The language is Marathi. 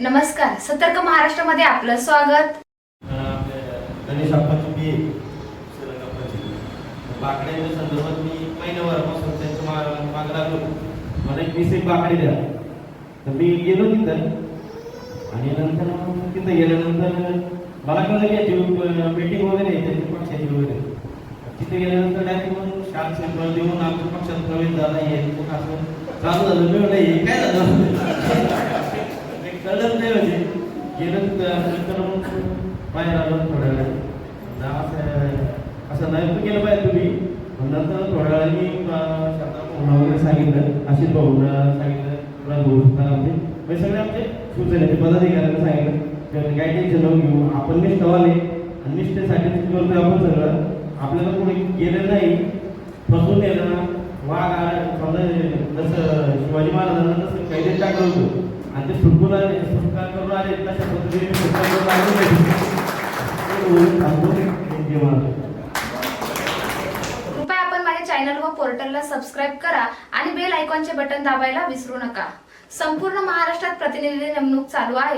नमस्कार सतर्क महाराष्ट्रामध्ये आपलं स्वागत. गणेश अप्पाची बी बाकड्यांच्या संदर्भात मी महिनाभरापासून त्यांच्या माग लागलो मला एक वीस एक बाकडे द्या. तर मी गेलो तिथं. आणि नंतर मग तिथं गेल्यानंतर मला कळलं की याची मीटिंग वगैरे आहे त्याची पक्षाची वगैरे. तिथे गेल्यानंतर डायरेक्ट मग शांत सिंबल देऊन आमच्या पक्षात प्रवेश झाला. आहे असं चालू झालं. मी हे काय झालं ते कळलंच नाही म्हणजे गेलं तिथं नंतर मग बाहेर आलो थोड्या वेळा असं असं नाही तर केलं पाहिजे तुम्ही. पण नंतर थोड्या वेळाने अं, वगैरे सांगितलं. अशी भाऊंना सांगितलं. तुला भाऊ आमचे. म्हणजे सगळे आमचे शिवसेनेचे पदाधिकाऱ्यांना सांगितलं. तर काही टेन्शन घेऊ आपण निष्ठावाले आणि निष्ठेसाठी करतोय आपण सगळं. आपल्याला कोणी गेलं नाही फसून येणं वाघ समजा जसं शिवाजी महाराजांना तसं कैदेत टाकलं होतं. आणि ते सुटून आले सुटका करून आले तशा पद्धतीने सुटका करून आले. कृपया आपण माझ्या चॅनल व पोर्टलला सबस्क्राईब करा आणि बेल आयकॉनचे बटन दाबायला विसरू नका. संपूर्ण महाराष्ट्रात प्रतिनिधी नेमणूक चालू आहे.